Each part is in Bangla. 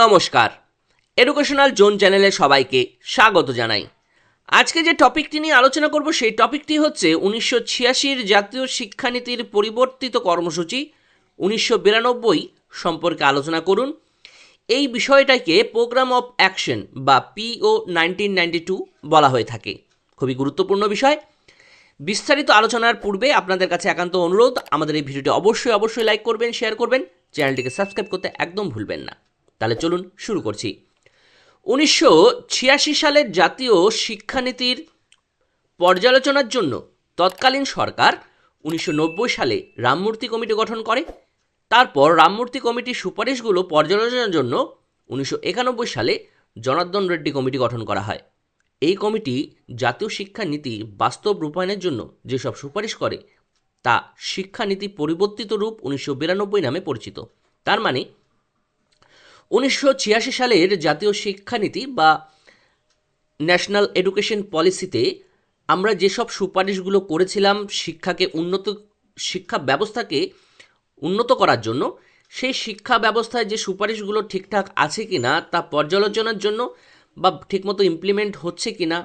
নমস্কার। এডুকেশনাল জোন চ্যানেলে সবাইকে স্বাগত জানাই। আজকে যে টপিকটি নিয়ে আলোচনা করব, সেই টপিকটি হচ্ছে উনিশশো ছিয়াশির জাতীয় শিক্ষানীতির পরিবর্তিত কর্মসূচি, উনিশশো বিরানব্বই সম্পর্কে আলোচনা করুন। এই বিষয়টাকে প্রোগ্রাম অফ অ্যাকশন বা পিও নাইনটিন নাইনটি টু বলা হয়ে থাকে। খুবই গুরুত্বপূর্ণ বিষয়। বিস্তারিত আলোচনার পূর্বে আপনাদের কাছে একান্ত অনুরোধ, আমাদের এই ভিডিওটি অবশ্যই অবশ্যই লাইক করবেন শেয়ার করবেন, চ্যানেলটিকে সাবস্ক্রাইব করতে একদম ভুলবেন না। তাহলে চলুন শুরু করছি। উনিশশো ছিয়াশি সালের জাতীয় শিক্ষানীতির পর্যালোচনার জন্য তৎকালীন সরকার উনিশশো নব্বই সালে রামমূর্তি কমিটি গঠন করে। তারপর রামমূর্তি কমিটির সুপারিশগুলো পর্যালোচনার জন্য উনিশশো একানব্বই সালে জনার্দন রেড্ডি কমিটি গঠন করা হয়। এই কমিটি জাতীয় শিক্ষানীতি বাস্তব রূপায়ণের জন্য যেসব সুপারিশ করে, তা শিক্ষানীতি পরিবর্তিত রূপ উনিশশো বিরানব্বই নামে পরিচিত। তার মানে উনিশশো ছিয়াশি সালের জাতীয় শিক্ষানীতি বা ন্যাশনাল এডুকেশন পলিসিতে আমরা যেসব সুপারিশগুলো করেছিলাম শিক্ষাকে উন্নত, শিক্ষা ব্যবস্থাকে উন্নত করার জন্য, সেই শিক্ষা ব্যবস্থায় যে সুপারিশগুলো ঠিকঠাক আছে কি না তা পর্যালোচনার জন্য বা ঠিকমতো ইমপ্লিমেন্ট হচ্ছে কি না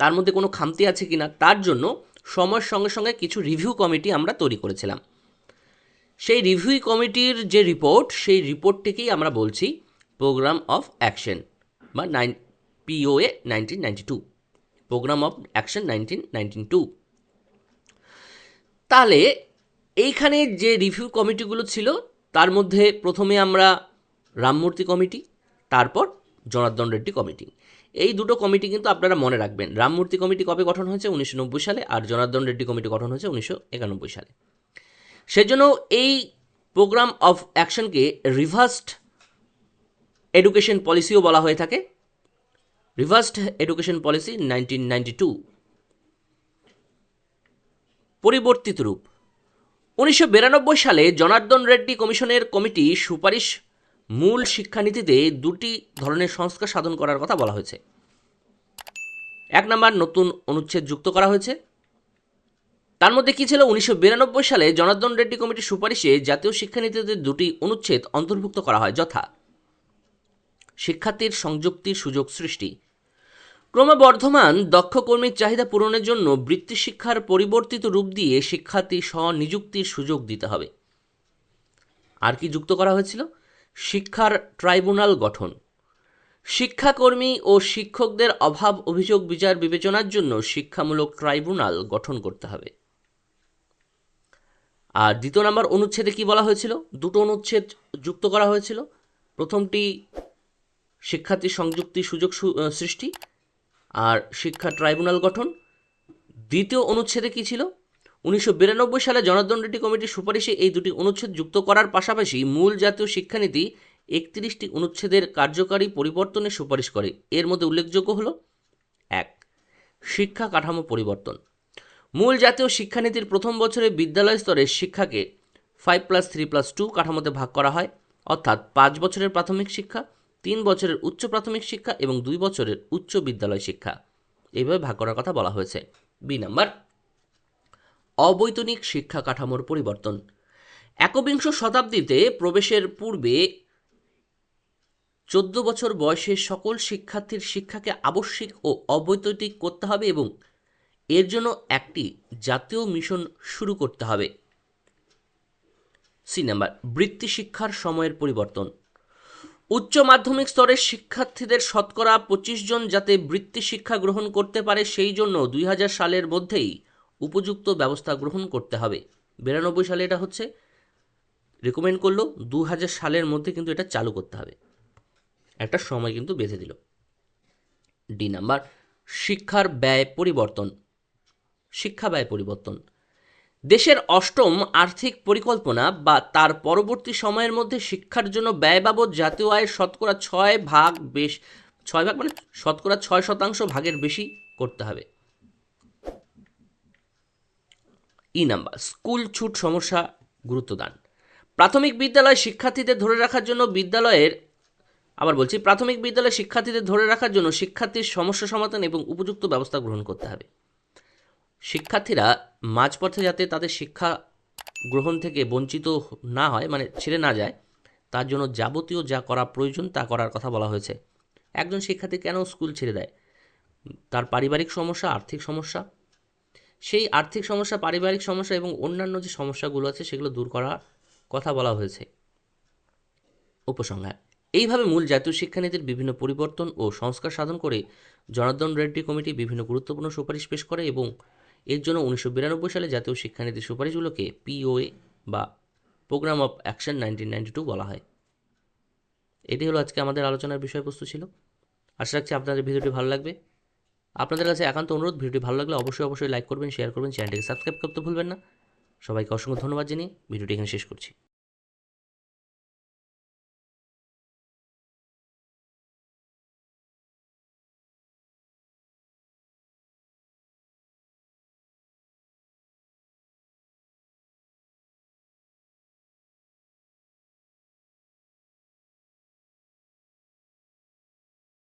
তার মধ্যে কোনো খামতি আছে কি না তার জন্য সময়ের সঙ্গে সঙ্গে কিছু রিভিউ কমিটি আমরা তৈরি করেছিলাম। সেই রিভিউ কমিটির যে রিপোর্ট সেই রিপোর্টটিকেই আমরা বলছি প্রোগ্রাম অফ অ্যাকশন বা nine POA nineteen ninety two programme of action nineteen nineteen two তাহলে এইখানে যে রিভিউ কমিটিগুলো ছিল, তার মধ্যে প্রথমে আমরা রামমূর্তি কমিটি তারপর জনার্দন রেড্ডি কমিটি এই দুটো কমিটি কিন্তু আপনারা মনে রাখবেন। রামমূর্তি কমিটি কবে গঠন হয়েছে? উনিশশো নব্বই সালে, আর জনার্দন রেড্ডি কমিটি গঠন হয়েছে উনিশশো একানব্বই সালে। সেজন্য এই প্রোগ্রাম অফ অ্যাকশনকে রিভার্সড এডুকেশন পলিসিও বলা হয়ে থাকে। Reversed education policy nineteen ninety two পরিবর্তিত রূপ। উনিশশো বিরানব্বই সালে জনার্দন রেড্ডি কমিশনের কমিটি সুপারিশ মূল শিক্ষানীতিতে দুটি ধরনের সংস্কার সাধন করার কথা বলা হয়েছে। এক নম্বর, নতুন অনুচ্ছেদ যুক্ত করা হয়েছে। তার মধ্যে কি ছিল? উনিশশো বিরানব্বই সালে জনার্দন রেড্ডি কমিটির সুপারিশে জাতীয় শিক্ষানীতিতে দুটি অনুচ্ছেদ অন্তর্ভুক্ত করা হয়, যথা শিক্ষার্থীর সংযুক্তির সুযোগ সৃষ্টি। ক্রমবর্ধমান দক্ষ কর্মীর চাহিদা পূরণের জন্য বৃত্তি শিক্ষার পরিবর্তিত রূপ দিয়ে শিক্ষার্থী স্বনিযুক্তির সুযোগ দিতে হবে। আর কি যুক্ত করা হয়েছিল? শিক্ষার ট্রাইব্যুনাল গঠন। শিক্ষাকর্মী ও শিক্ষকদের অভাব অভিযোগ বিচার বিবেচনার জন্য শিক্ষামূলক ট্রাইব্যুনাল গঠন করতে হবে। আর দ্বিতীয় নম্বর অনুচ্ছেদে কি বলা হয়েছিল? দুটো অনুচ্ছেদ যুক্ত করা হয়েছিল। প্রথমটি শিক্ষার্থী সংযুক্তি সুযোগ সৃষ্টি আর শিক্ষা ট্রাইব্যুনাল গঠন। দ্বিতীয় অনুচ্ছেদে কি ছিল? উনিশশো বিরানব্বই সালে জনার্দন রেড্ডি কমিটির সুপারিশে এই দুটি অনুচ্ছেদ যুক্ত করার পাশাপাশি মূল জাতীয় শিক্ষানীতি একত্রিশটি অনুচ্ছেদের কার্যকারী পরিবর্তনের সুপারিশ করে। এর মধ্যে উল্লেখযোগ্য হলো, এক, শিক্ষা কাঠামো পরিবর্তন। মূল জাতীয় শিক্ষানীতির প্রথম বছরে বিদ্যালয় স্তরের শিক্ষাকে five plus three plus two কাঠামোতে ভাগ করা হয়। অর্থাৎ পাঁচ বছরের প্রাথমিক শিক্ষা, তিন বছরের উচ্চ প্রাথমিক শিক্ষা এবং দুই বছরের উচ্চ বিদ্যালয় শিক্ষা। এইভাবে ভাগ করার কথা বলা হয়েছে। বি নাম্বার, অবৈতনিক শিক্ষা কাঠামোর পরিবর্তন। একবিংশ শতাব্দীতে প্রবেশের পূর্বে চোদ্দ বছর বয়সে সকল শিক্ষার্থীর শিক্ষাকে আবশ্যিক ও অবৈতনিক করতে হবে এবং এর জন্য একটি জাতীয় মিশন শুরু করতে হবে। সি নাম্বার, বৃত্তি শিক্ষার সময়ের পরিবর্তন। উচ্চ মাধ্যমিক স্তরের শিক্ষার্থীদের শতকরা পঁচিশ জন যাতে বৃত্তি শিক্ষা গ্রহণ করতে পারে, সেই জন্য দুই হাজার সালের মধ্যেই উপযুক্ত ব্যবস্থা গ্রহণ করতে হবে। বিরানব্বই সালে এটা হচ্ছে। রেকমেন্ড করল দু হাজার সালের মধ্যে কিন্তু এটা চালু করতে হবে। একটা সময় কিন্তু বেঁধে দিল। ডি নাম্বার, শিক্ষার ব্যয় পরিবর্তন। শিক্ষা ব্যয় পরিবর্তন। দেশের অষ্টম আর্থিক পরিকল্পনা বা তার পরবর্তী সময়ের মধ্যে শিক্ষার জন্য ব্যয় বাবদ জাতীয় আয়ের শতকরা ছয় ভাগ বেশ, ছয় ভাগ মানে শতকরা ছয় শতাংশ ভাগের বেশি করতে হবে। ই নাম্বার, স্কুল ছুট সমস্যা গুরুত্ব দান। প্রাথমিক বিদ্যালয় শিক্ষার্থীদের ধরে রাখার জন্য বিদ্যালয়ের, আবার বলছি, প্রাথমিক বিদ্যালয়ে শিক্ষার্থীদের ধরে রাখার জন্য শিক্ষার্থীর সমস্যা সমাধান এবং উপযুক্ত ব্যবস্থা গ্রহণ করতে হবে। শিক্ষার্থীরা মাঝপথে যাতে তাদের শিক্ষা গ্রহণ থেকে বঞ্চিত না হয় মানে ছেড়ে না যায়, তার জন্য যাবতীয় যা করা প্রয়োজন তা করার কথা বলা হয়েছে। একজন শিক্ষার্থী কেন স্কুল ছেড়ে দেয়? তার পারিবারিক সমস্যা, আর্থিক সমস্যা? সেই আর্থিক সমস্যা, পারিবারিক সমস্যা এবং অন্যান্য যে সমস্যাগুলো আছে, সেগুলো দূর করার কথা বলা হয়েছে। উপসংহার, এইভাবে মূল জাতীয় শিক্ষানীতির বিভিন্ন পরিবর্তন ও সংস্কার সাধন করে জনার্দন রেড্ডি কমিটি বিভিন্ন গুরুত্বপূর্ণ সুপারিশ পেশ করে এবং এর জন্য উনিশশো বিরানব্বই সালে জাতীয় শিক্ষানীতির সুপারিশগুলোকে পিওএ বা programme of action nineteen ninety two বলা হয়। এটি হলো আজকে আমাদের আলোচনার বিষয়বস্তু ছিল। আশা রাখছি আপনাদের ভিডিওটি ভালো লাগবে। আপনাদের কাছে একান্ত অনুরোধ, ভিডিওটি ভালো লাগলে অবশ্যই অবশ্যই লাইক করবেন, শেয়ার করবেন, চ্যানেলটিকে সাবস্ক্রাইব করতে ভুলবেন না। সবাইকে অসংখ্য ধন্যবাদ জানিয়ে ভিডিওটি এখানে শেষ করছি।